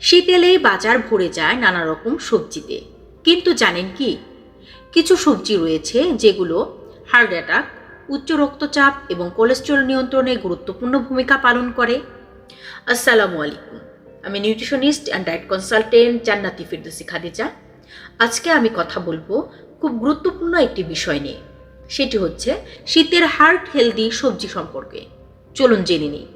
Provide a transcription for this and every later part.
শীতেলেই বাজার ভরে যায় নানা রকম সবজিতে। কিন্তু জানেন কি? কিছু সবজি রয়েছে যেগুলো হার্ট অ্যাটাক, উচ্চ রক্তচাপ এবং কোলেস্টেরল নিয়ন্ত্রণে গুরুত্বপূর্ণ ভূমিকা পালন করে। আসসালামু আলাইকুম। আমি নিউট্রিশনিস্ট অ্যান্ড ডায়েট কনসালটেন্ট জান্নাতি ফিরদোসি খাদিজা। আজকে আমি কথা বলব খুব গুরুত্বপূর্ণ একটি বিষয় নিয়ে। সেটি হচ্ছে শীতের হার্ট হেলদি সবজি সম্পর্কে। চলুন জেনে নিই।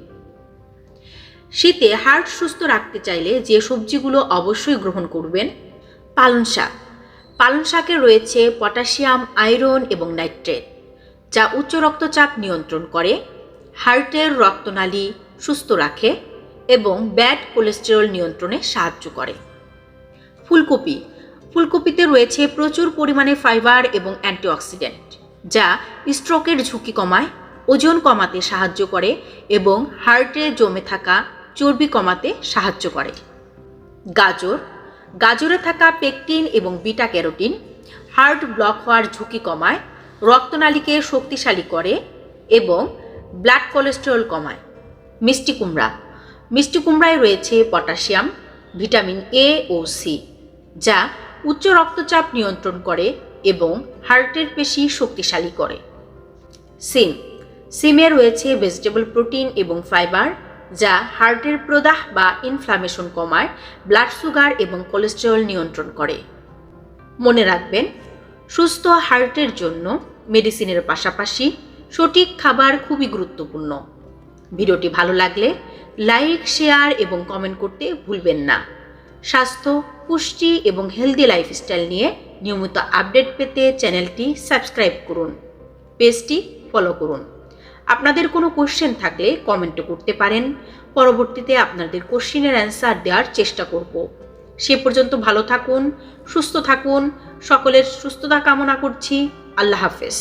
শীতে হার্ট সুস্থ রাখতে চাইলে যে সবজিগুলো অবশ্যই গ্রহণ করবেন, পালং শাক। পালং শাকে রয়েছে পটাশিয়াম, আয়রন এবং নাইট্রেট, যা উচ্চ রক্তচাপ নিয়ন্ত্রণ করে, হার্টের রক্তনালী সুস্থ রাখে এবং ব্যাড কোলেস্টেরল নিয়ন্ত্রণে সাহায্য করে। ফুলকপি। ফুলকপিতে রয়েছে প্রচুর পরিমাণে ফাইবার এবং অ্যান্টিঅক্সিডেন্ট, যা স্ট্রোকের ঝুঁকি কমায়, ওজন কমাতে সাহায্য করে এবং হার্টে জমে থাকা চর্বি কমাতে সাহায্য করে। গাজর, গাজরে থাকা পেকটিন এবং বিটা ক্যারোটিন হার্ট ব্লক হওয়ার ঝুঁকি কমায়, রক্তনালীকে শক্তিশালী করে এবং ব্লাড কোলেস্টেরল কমায়। মিষ্টি কুমড়া, মিষ্টি কুমড়ায় রয়েছে পটাশিয়াম, ভিটামিন এ ও সি যা উচ্চ রক্তচাপ নিয়ন্ত্রণ করে এবং হার্টের পেশি শক্তিশালী করে। সিম, সিমে রয়েছে ভেজিটেবল প্রোটিন এবং ফাইবার যা হার্টের প্রদাহ বা ইনফ্লামেশন কমায় ব্লাড সুগার এবং কোলেস্টেরল নিয়ন্ত্রণ করে। মনে রাখবেন, সুস্থ হার্টের জন্য মেডিসিনের পাশাপাশি সঠিক খাবার খুবই গুরুত্বপূর্ণ। ভিডিওটি ভালো লাগলে লাইক শেয়ার এবং কমেন্ট করতে ভুলবেন না। স্বাস্থ্য, পুষ্টি এবং হেলদি লাইফস্টাইল নিয়ে নিয়মিত আপডেট পেতে চ্যানেলটি সাবস্ক্রাইব করুন। পেজটি ফলো করুন। আপনাদের কোনো কোশ্চেন থাকলে কমেন্টও করতে পারেন। পরবর্তীতে আপনাদের কোশ্চেনের অ্যান্সার দেওয়ার চেষ্টা করব। সে পর্যন্ত ভালো থাকুন, সুস্থ থাকুন। সকলের সুস্থতা কামনা করছি। আল্লাহ হাফেজ।